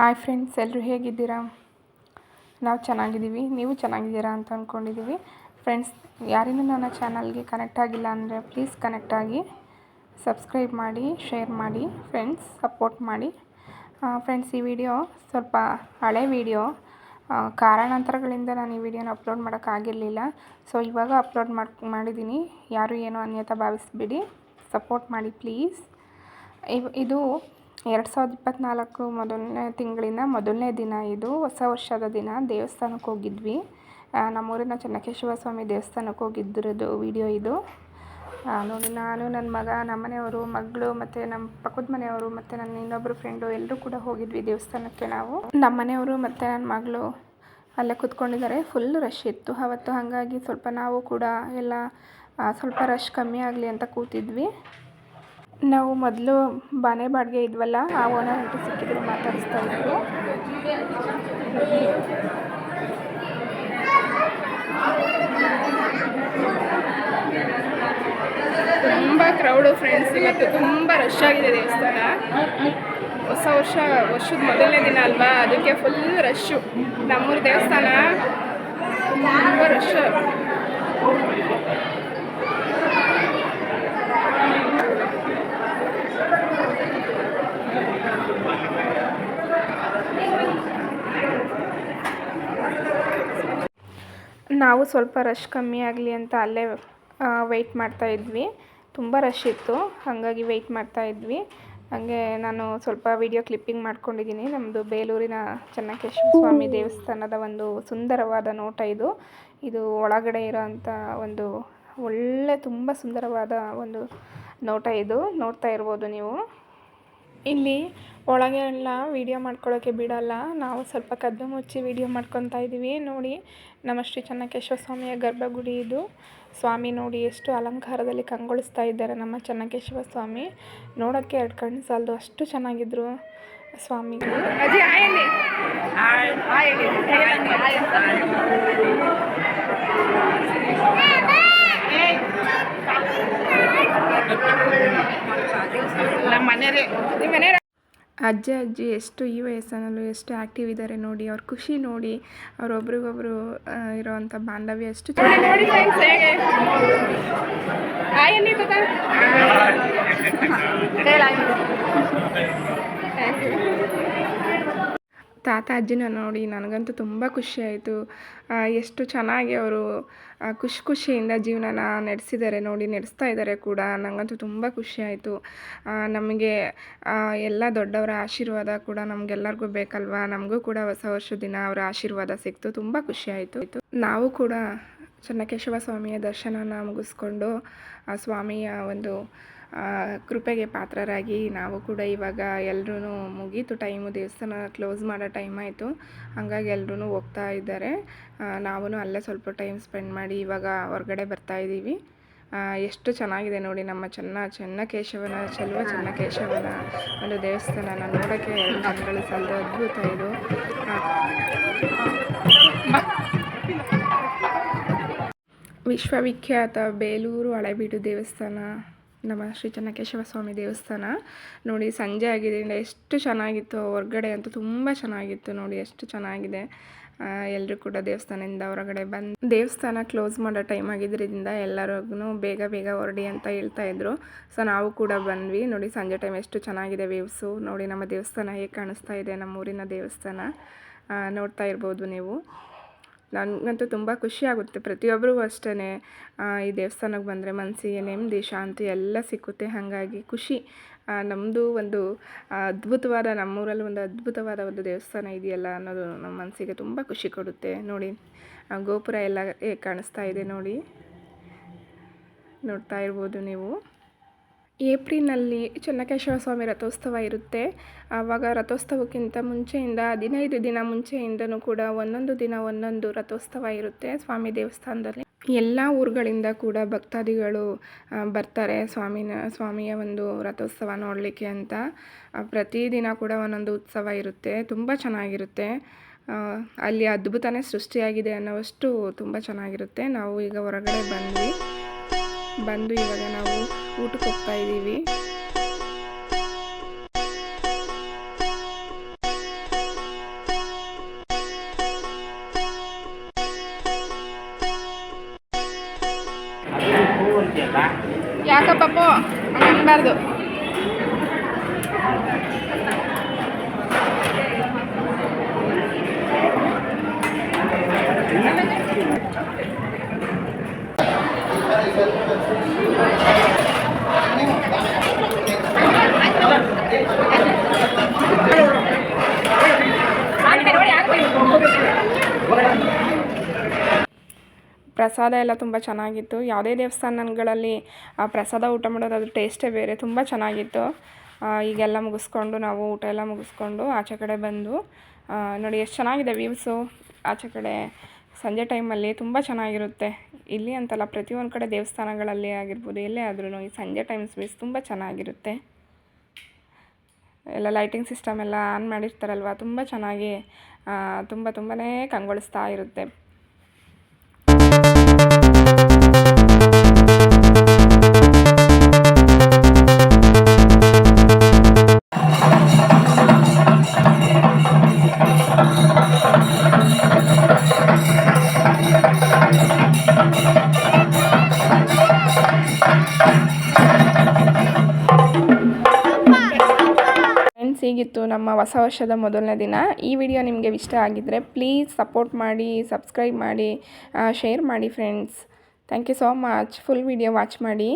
Hi friends ಎಲ್ಲರೂ ಹೇಗಿದ್ದೀರಾ? ನಾವು ಚೆನ್ನಾಗಿದ್ದೀವಿ. ನೀವು ಚೆನ್ನಾಗಿದ್ದೀರಾ ಅಂತ ಅಂದ್ಕೊಂಡಿದ್ದೀವಿ ಫ್ರೆಂಡ್ಸ್ ಯಾರಿನೂ ನನ್ನ ಚಾನಲ್ಗೆ ಕನೆಕ್ಟ್ ಆಗಿಲ್ಲ ಅಂದರೆ ಪ್ಲೀಸ್ ಕನೆಕ್ಟ್ ಆಗಿ ಸಬ್ಸ್ಕ್ರೈಬ್ ಮಾಡಿ, ಶೇರ್ ಮಾಡಿ, ಫ್ರೆಂಡ್ಸ್, ಸಪೋರ್ಟ್ ಮಾಡಿ. ಫ್ರೆಂಡ್ಸ್, ಈ ವಿಡಿಯೋ ಸ್ವಲ್ಪ ಹಳೆ ವಿಡಿಯೋ. ಕಾರಣಾಂತರಗಳಿಂದ ನಾನು ಈ ವಿಡಿಯೋನ ಅಪ್ಲೋಡ್ ಮಾಡೋಕ್ಕಾಗಿರಲಿಲ್ಲ ಸೊ, ಇವಾಗ ಅಪ್ಲೋಡ್ ಮಾಡಿ, ಮಾಡಿದ್ದೀನಿ. ಯಾರು ಏನೋ ಅನ್ಯತಾ ಭಾವಿಸ್ಬಿಡಿ. ಸಪೋರ್ಟ್ ಮಾಡಿ ಪ್ಲೀಸ್. ಇದು ಎರಡು ಸಾವಿರದ ಇಪ್ಪತ್ತ್ನಾಲ್ಕು ಮೊದಲನೇ ತಿಂಗಳಿನ ಮೊದಲನೇ ದಿನ ಇದು. ಹೊಸ ವರ್ಷದ ದಿನ. ದೇವಸ್ಥಾನಕ್ಕೆ ಹೋಗಿದ್ವಿ. ನಮ್ಮೂರಿನ ಚೆನ್ನಕೇಶವ ಸ್ವಾಮಿ ದೇವಸ್ಥಾನಕ್ಕೆ ಹೋಗಿದ್ದಿರೋದು ವಿಡಿಯೋ ಇದು. ನೋಡಿ, ನಾನು ನನ್ನ ಮಗ ನಮ್ಮನೆಯವರು ಮಗಳು ಮತ್ತು ನಮ್ಮ ಪಕ್ಕದ ಮನೆಯವರು ಮತ್ತು ನನ್ನ ಇನ್ನೊಬ್ಬರು ಫ್ರೆಂಡು ಎಲ್ಲರೂ ಕೂಡ ಹೋಗಿದ್ವಿ ದೇವಸ್ಥಾನಕ್ಕೆ ನಾವು. ನಮ್ಮ ಮನೆಯವರು ಮತ್ತು ನನ್ನ ಮಗಳು ಅಲ್ಲೇ ಕೂತ್ಕೊಂಡಿದ್ದಾರೆ. ಫುಲ್ ರಶ್ ಇತ್ತು. ಅವತ್ತು ಹಾಗಾಗಿ ಸ್ವಲ್ಪ ನಾವು ಕೂಡ ಎಲ್ಲ ಸ್ವಲ್ಪ ರಶ್ ಕಮ್ಮಿ ಆಗಲಿ ಅಂತ ಕೂತಿದ್ವಿ. ನಾವು ಮೊದಲು ಬಾನೆ ಬಾಡಿಗೆ ಇದ್ವಲ್ಲ, ಆ ಓನರ್ ಅಂತ ಸಿಕ್ಕಿದ್ರು ಮಾತಾಡಿಸ್ತಾ ಇದ್ರು ತುಂಬ ಕ್ರೌಡು ಫ್ರೆಂಡ್ಸ್ ಇವತ್ತು ತುಂಬ ರಶ್ ಆಗಿದೆ ದೇವಸ್ಥಾನ. ಹೊಸ ವರ್ಷ, ವರ್ಷದ ಮೊದಲನೇ ದಿನ ಅಲ್ವಾ? ಅದಕ್ಕೆ ಫುಲ್ ರಶ್ಶು ನಮ್ಮೂರು ದೇವಸ್ಥಾನ, ತುಂಬ ರಶ್ ನಾವು ಸ್ವಲ್ಪ ರಶ್ ಕಮ್ಮಿ ಆಗಲಿ ಅಂತ ಅಲ್ಲೇ ವೆಯ್ಟ್ ಮಾಡ್ತಾ ಇದ್ವಿ. ತುಂಬ ರಶ್ ಇತ್ತು. ಹಾಗಾಗಿ ವೆಯ್ಟ್ ಮಾಡ್ತಾ ಇದ್ವಿ. ಹಾಗೆ ನಾನು ಸ್ವಲ್ಪ ವಿಡಿಯೋ ಕ್ಲಿಪ್ಪಿಂಗ್ ಮಾಡ್ಕೊಂಡಿದ್ದೀನಿ. ನಮ್ಮದು ಬೇಲೂರಿನ ಚೆನ್ನಕೇಶ್ವರ ಸ್ವಾಮಿ ದೇವಸ್ಥಾನದ ಒಂದು ಸುಂದರವಾದ ನೋಟ ಇದು. ಇದು ಒಳಗಡೆ ಇರೋಂಥ ಒಂದು ಒಳ್ಳೆ, ತುಂಬ ಸುಂದರವಾದ ಒಂದು ನೋಟ ಇದು. ನೋಡ್ತಾ ಇರ್ಬೋದು ನೀವು. ಇಲ್ಲಿ ಒಳಗೆ ಎಲ್ಲ ವೀಡಿಯೋ ಮಾಡ್ಕೊಳ್ಳೋಕ್ಕೆ ಬಿಡೋಲ್ಲ. ನಾವು ಸ್ವಲ್ಪ ಕದ್ದು ಮುಚ್ಚಿ ವೀಡಿಯೋ ಮಾಡ್ಕೊತಾ ಇದ್ದೀವಿ ನೋಡಿ ನಮ್ಮ ಶ್ರೀ ಚೆನ್ನಕೇಶವ ಸ್ವಾಮಿಯ ಗರ್ಭಗುಡಿ ಇದು. ಸ್ವಾಮಿ ನೋಡಿ ಎಷ್ಟು ಅಲಂಕಾರದಲ್ಲಿ ಕಂಗೊಳಿಸ್ತಾ ಇದ್ದಾರೆ ನಮ್ಮ ಚೆನ್ನಕೇಶವ ಸ್ವಾಮಿ ನೋಡೋಕ್ಕೆ ಎರಡು ಕಣ್ಣು ಸಾಲದು ಅಷ್ಟು ಚೆನ್ನಾಗಿದ್ರು ಸ್ವಾಮಿಗಳು ನಿಮ್ಮ ಮನೆಯವರ. ಅಜ್ಜ ಅಜ್ಜಿ ಎಷ್ಟು ಈ ವಯಸ್ಸಿನಲ್ಲೂ ಎಷ್ಟು ಆ್ಯಕ್ಟಿವ್ ಇದ್ದಾರೆ ನೋಡಿ ಅವ್ರ ಖುಷಿ ನೋಡಿ ಅವ್ರೊಬ್ರಿಗೊಬ್ರು ಇರೋವಂಥ ಬಾಂಧವ್ಯ ಎಷ್ಟು ನೋಡಿ ಫ್ರೆಂಡ್ಸ್ ಹೇಗೆ? ಆಯಲ್ಲಿ ತಾತ ಅಜ್ಜಿನ ನೋಡಿ ನನಗಂತೂ ತುಂಬ ಖುಷಿಯಾಯಿತು. ಎಷ್ಟು ಚೆನ್ನಾಗಿ ಅವರು ಖುಷಿ ಖುಷಿಯಿಂದ ಜೀವನನ ನಡೆಸಿದ್ದಾರೆ, ನೋಡಿ ನಡೆಸ್ತಾ ಇದ್ದಾರೆ ಕೂಡ. ನನಗಂತೂ ತುಂಬ ಖುಷಿಯಾಯಿತು. ನಮಗೆ ಎಲ್ಲ ದೊಡ್ಡವರ ಆಶೀರ್ವಾದ ಕೂಡ ನಮಗೆಲ್ಲರಿಗೂ ಬೇಕಲ್ವಾ? ನಮಗೂ ಕೂಡ ಹೊಸ ವರ್ಷದ ದಿನ ಅವರ ಆಶೀರ್ವಾದ ಸಿಕ್ತು. ತುಂಬ ಖುಷಿಯಾಯಿತು. ನಾವು ಕೂಡ ಚೆನ್ನಕೇಶವ ಸ್ವಾಮಿಯ ದರ್ಶನನ ಮುಗಿಸ್ಕೊಂಡು, ಆ ಸ್ವಾಮಿಯ ಒಂದು ಕೃಪೆಗೆ ಪಾತ್ರರಾಗಿ ನಾವು ಕೂಡ ಇವಾಗ ಎಲ್ಲರೂ ಮುಗೀತು ಟೈಮು ದೇವಸ್ಥಾನ ಕ್ಲೋಸ್ ಮಾಡೋ ಟೈಮ್ ಆಯಿತು. ಹಾಗಾಗಿ ಎಲ್ಲರೂ ಹೋಗ್ತಾ ಇದ್ದಾರೆ. ನಾವು ಅಲ್ಲೇ ಸ್ವಲ್ಪ ಟೈಮ್ ಸ್ಪೆಂಡ್ ಮಾಡಿ ಇವಾಗ ಹೊರಗಡೆ ಬರ್ತಾ ಇದ್ದೀವಿ. ಎಷ್ಟು ಚೆನ್ನಾಗಿದೆ ನೋಡಿ ನಮ್ಮ ಚೆನ್ನ ಚೆನ್ನಕೇಶವನ ಚೆಲುವ ಚೆನ್ನಕೇಶವನ ಒಂದು ದೇವಸ್ಥಾನನ ನೋಡೋಕ್ಕೆ ಎರಡು ಕಣ್ಗಳು ಸಾಲದು ಅದ್ಭುತ ಇದು. ವಿಶ್ವವಿಖ್ಯಾತ ಬೇಲೂರು ಹಳೆಬೀಡು ದೇವಸ್ಥಾನ, ನಮ್ಮ ಶ್ರೀ ಚೆನ್ನಕೇಶವ ಸ್ವಾಮಿ ದೇವಸ್ಥಾನ. ನೋಡಿ, ಸಂಜೆ ಆಗಿದ್ದರಿಂದ ಎಷ್ಟು ಚೆನ್ನಾಗಿತ್ತು, ಹೊರ್ಗಡೆ ಅಂತೂ ತುಂಬ ಚೆನ್ನಾಗಿತ್ತು. ನೋಡಿ, ಎಷ್ಟು ಚೆನ್ನಾಗಿದೆ. ಎಲ್ಲರೂ ಕೂಡ ದೇವಸ್ಥಾನದಿಂದ ಹೊರಗಡೆ ಬಂದು, ದೇವಸ್ಥಾನ ಕ್ಲೋಸ್ ಮಾಡೋ ಟೈಮ್ ಆಗಿದ್ದರಿಂದ ಎಲ್ಲರಿಗೂ ಬೇಗ ಬೇಗ ಹೊರಡಿ ಅಂತ ಹೇಳ್ತಾ ಇದ್ರು. ಸೊ ನಾವು ಕೂಡ ಬಂದ್ವಿ. ನೋಡಿ, ಸಂಜೆ ಟೈಮ್ ಎಷ್ಟು ಚೆನ್ನಾಗಿದೆ ವೇವ್ಸು ನೋಡಿ, ನಮ್ಮ ದೇವಸ್ಥಾನ ಹೇಗೆ ಕಾಣಿಸ್ತಾ ಇದೆ, ನಮ್ಮ ಊರಿನ ದೇವಸ್ಥಾನ. ನೋಡ್ತಾ ಇರ್ಬೋದು ನೀವು. ನನಗಂತೂ ತುಂಬ ಖುಷಿ ಆಗುತ್ತೆ. ಪ್ರತಿಯೊಬ್ಬರಿಗೂ ಅಷ್ಟೇ ಈ ದೇವಸ್ಥಾನಕ್ಕೆ ಬಂದರೆ ಮನಸ್ಸಿಗೆ ನೆಮ್ಮದಿ ಶಾಂತಿ ಎಲ್ಲ ಸಿಕ್ಕುತ್ತೆ. ಹಾಗಾಗಿ ಖುಷಿ. ನಮ್ಮದು ಒಂದು ಅದ್ಭುತವಾದ, ನಮ್ಮೂರಲ್ಲಿ ಒಂದು ಅದ್ಭುತವಾದ ಒಂದು ದೇವಸ್ಥಾನ ಇದೆಯಲ್ಲ ಅನ್ನೋದು ನಮ್ಮ ಮನಸ್ಸಿಗೆ ತುಂಬ ಖುಷಿ ಕೊಡುತ್ತೆ. ನೋಡಿ ಗೋಪುರ ಎಲ್ಲ ಕಾಣಿಸ್ತಾ ಇದೆ ನೋಡಿ. ನೋಡ್ತಾ ಇರ್ಬೋದು ನೀವು. ಏಪ್ರಿಲ್ನಲ್ಲಿ ಚೆನ್ನಕೇಶವ ಸ್ವಾಮಿ ರಥೋತ್ಸವ ಇರುತ್ತೆ. ಆವಾಗ ರಥೋತ್ಸವಕ್ಕಿಂತ ಮುಂಚೆಯಿಂದ ಹದಿನೈದು ದಿನ ಮುಂಚೆಯಿಂದನೂ ಕೂಡ ಒಂದೊಂದು ದಿನ ಒಂದೊಂದು ರಥೋತ್ಸವ ಇರುತ್ತೆ ಸ್ವಾಮಿ ದೇವಸ್ಥಾನದಲ್ಲಿ. ಎಲ್ಲ ಊರುಗಳಿಂದ ಕೂಡ ಭಕ್ತಾದಿಗಳು ಬರ್ತಾರೆ ಸ್ವಾಮಿನ, ಸ್ವಾಮಿಯ ಒಂದು ರಥೋತ್ಸವ ನೋಡಲಿಕ್ಕೆ ಅಂತ. ಪ್ರತಿದಿನ ಕೂಡ ಒಂದೊಂದು ಉತ್ಸವ ಇರುತ್ತೆ. ತುಂಬ ಚೆನ್ನಾಗಿರುತ್ತೆ. ಅಲ್ಲಿ ಅದ್ಭುತನೇ ಸೃಷ್ಟಿಯಾಗಿದೆ ಅನ್ನೋವಷ್ಟು ತುಂಬ ಚೆನ್ನಾಗಿರುತ್ತೆ. ನಾವು ಈಗ ಹೊರಗಡೆ ಬಂದ್ವಿ. ಬಂದು ಇವಾಗ ನಾವು ಊಟಕ್ಕೆ ಹೋಗ್ತಾ ಇದ್ದೀವಿ ಯಾಕ ಪಾಪು ಅನ್ಬಾರ್ದು Thank you. ಪ್ರಸಾದ ಎಲ್ಲ ತುಂಬ ಚೆನ್ನಾಗಿತ್ತು. ಯಾವುದೇ ದೇವಸ್ಥಾನಗಳಲ್ಲಿ ಪ್ರಸಾದ ಊಟ ಮಾಡೋದು ಅದ್ರ ಟೇಸ್ಟೇ ಬೇರೆ. ತುಂಬ ಚೆನ್ನಾಗಿತ್ತು. ಈಗೆಲ್ಲ ಮುಗಿಸ್ಕೊಂಡು ನಾವು ಊಟ ಎಲ್ಲ ಮುಗಿಸ್ಕೊಂಡು ಆಚೆ ಕಡೆ ಬಂದು ನೋಡಿ ಎಷ್ಟು ಚೆನ್ನಾಗಿದೆ ವ್ಯೂಸು ಆಚೆ ಕಡೆ ಸಂಜೆ ಟೈಮಲ್ಲಿ ತುಂಬ ಚೆನ್ನಾಗಿರುತ್ತೆ. ಇಲ್ಲಿ ಅಂತಲ್ಲ ಪ್ರತಿಯೊಂದು ಕಡೆ ದೇವಸ್ಥಾನಗಳಲ್ಲಿ ಆಗಿರ್ಬೋದು, ಎಲ್ಲೇ ಆದ್ರೂ ಈ ಸಂಜೆ ಟೈಮ್ಸ್ ವ್ಯೂಸ್ ತುಂಬ ಚೆನ್ನಾಗಿರುತ್ತೆ. ಎಲ್ಲ ಲೈಟಿಂಗ್ ಸಿಸ್ಟಮ್ ಎಲ್ಲ ಆನ್ ಮಾಡಿರ್ತಾರಲ್ವ, ತುಂಬ ಚೆನ್ನಾಗಿ ತುಂಬ ತುಂಬಾ ಕಂಗೊಳಿಸ್ತಾ ಇರುತ್ತೆ. ಹೇಗಿತ್ತು ನಮ್ಮ ಹೊಸ ವರ್ಷದ ಮೊದಲನೇ ದಿನ? ಈ ವಿಡಿಯೋ ನಿಮಗೆ ಇಷ್ಟ ಆಗಿದ್ದರೆ ಪ್ಲೀಸ್ ಸಪೋರ್ಟ್ ಮಾಡಿ ಸಬ್ಸ್ಕ್ರೈಬ್ ಮಾಡಿ ಶೇರ್ ಮಾಡಿ friends thank you so much full video watch ಮಾಡಿ.